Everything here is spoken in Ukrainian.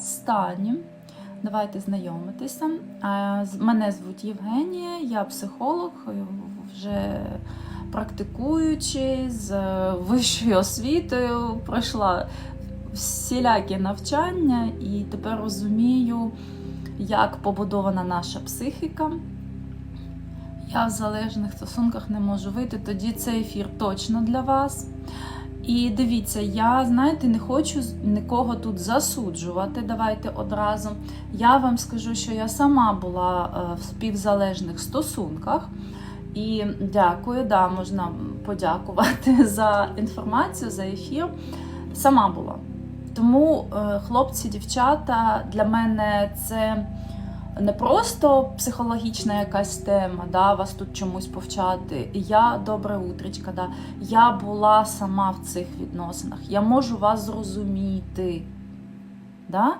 стані. Давайте знайомитися. Мене звуть Євгенія, я психолог, е, вже практикуючий з е, вищою освітою, пройшла всілякі навчання і тепер розумію, як побудована наша психіка. Я в залежних стосунках не можу вийти, тоді цей ефір точно для вас. І дивіться, я, знаєте, не хочу нікого тут засуджувати. Давайте одразу. Я вам скажу, що я сама була е, в співзалежних стосунках. І дякую, да, можна подякувати за інформацію, за ефір. Сама була. Тому, е, хлопці, дівчата, для мене це не просто психологічна якась тема, да, вас тут чомусь повчати. Я добре утречка, да. я була сама в цих відносинах. Я можу вас зрозуміти. Да?